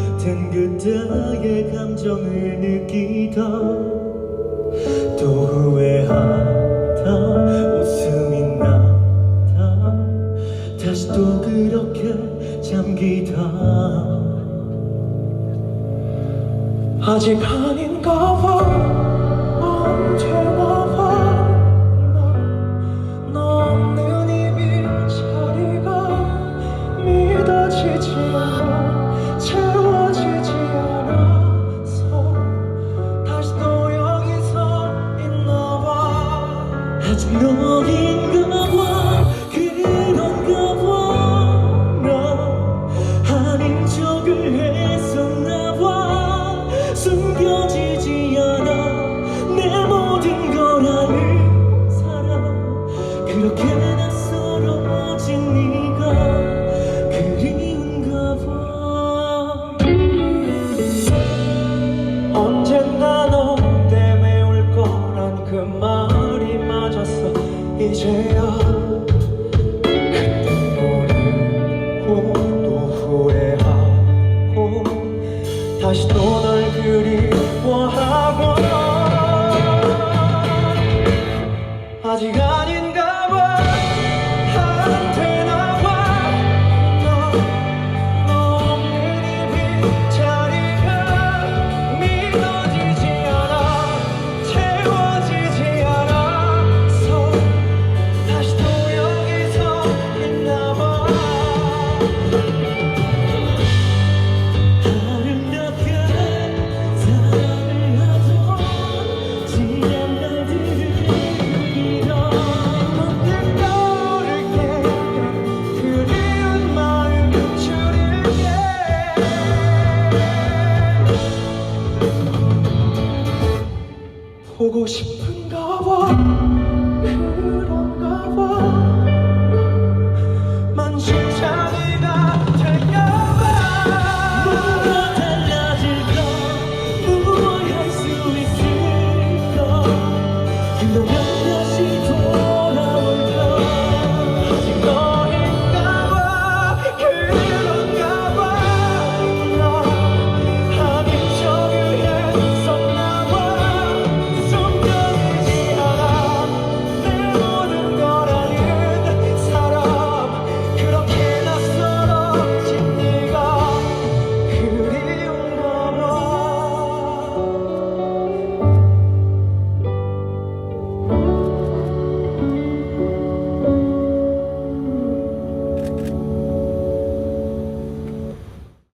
같은 그때의 감정을 느끼다 또 후회하다 웃음이 나다 다시 또 그렇게 잠기다 아직 아닌가 봐 언제 knowing 다시 또 널 그리워하 보고 싶은가 봐.